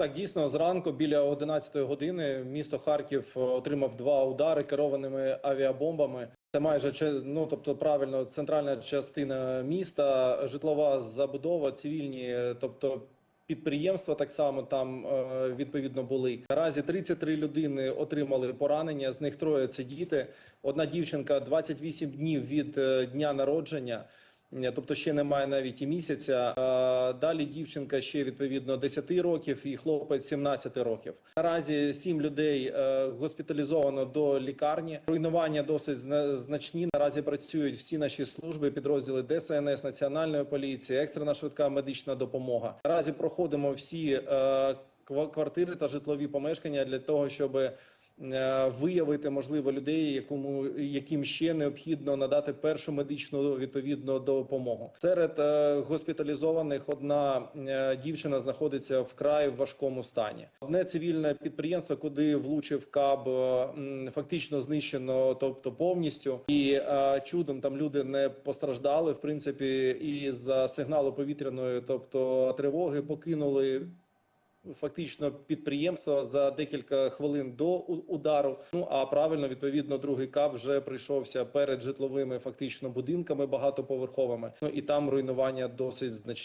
Так, дійсно, зранку біля 11 години місто Харків е, отримав два удари керованими авіабомбами. Це майже ну, тобто правильно центральна частина міста, житлова забудова, цивільні, е, тобто. Підприємства так само там е, відповідно були. Наразі 33 людини отримали поранення. З них троє це діти. Одна дівчинка 28 днів від дня народження. Тобто ще немає навіть і місяця. Далі дівчинка ще відповідно 10 років і хлопець 17 років. Наразі 7 людей е, госпіталізовано до лікарні. Руйнування досить зна- значні. Наразі працюють всі наші служби, підрозділи ДСНС, Національної поліції, екстрена швидка медична допомога. Наразі проходимо всі е, квартири та житлові помешкання для того, щоб е, виявити можливо людей, якому яким ще необхідно надати першу медичну відповідну допомогу. Серед е, госпіталізованих одна е, дівчина знаходиться вкрай важкому стані. Одне цивільне підприємство, куди влучив каб, е, фактично знищено, тобто повністю, і е, чудом там люди не постраждали. В принципі, і за сигналу повітряної, тобто тривоги, покинули фактично підприємство за декілька хвилин до удару. Ну а правильно, відповідно, другий кап вже прийшовся перед житловими фактично будинками багатоповерховими. Ну і там руйнування досить значні.